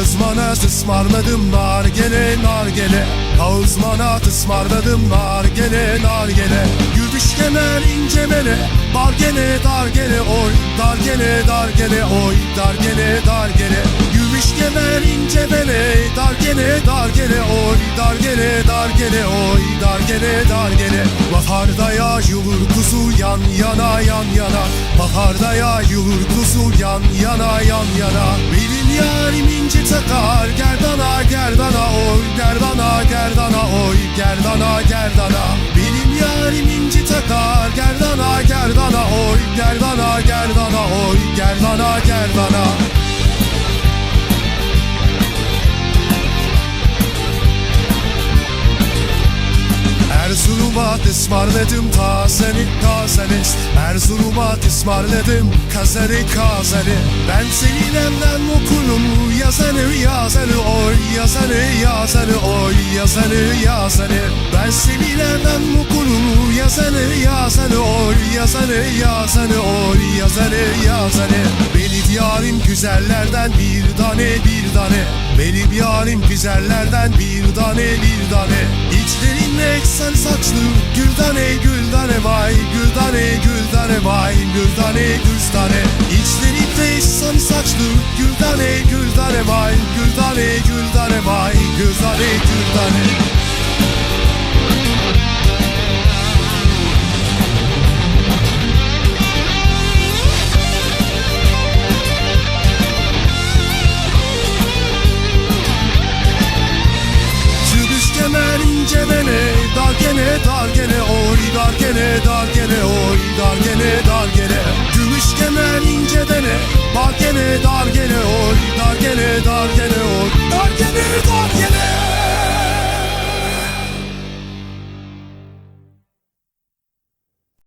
Kağızmana ısmarladım nar gele nar gele Kağızmana ısmarladım nar gele nar gele Gümüş kemer ince mele. Dar gele dar gele oy. Dar gele dar gele oy. Dar gele dar gele. Gümüş kemer ince mele. Dar gele dar gele oy. Dar gele dar gele oy. Dar gele dar gele. Baharda yağıyor kuzu yan yana yan yana. Baharda yağıyor kuzu yan yana yan yana. Benim yarim ince takar Gerdana gerdana oy Gerdana gerdana oy Gerdana gerdana. Benim yarim ince takar Gerdana Gerdana Erzurum'a ısmarladım tazeni tazeni Erzurum'a ısmarladım kazanı kazanı Ben senin emden okulum yazanı yazanı oy yazanı yazanı oy yazanı yazanı. Ben senin emden okulum yazanı yazanı oy yazanı yazanı oy yazanı yazanı. Benim yarim güzellerden bir tane bir tane. Benim yarim güzellerden bir tane bir İçlerinde sen saçlı gül tane gül tane vay Gül tane gül tane vay Gül tane gül tane İçlerinde sen saçlı gül tane gül tane vay Gül tane gül tane vay Gül tane gül tane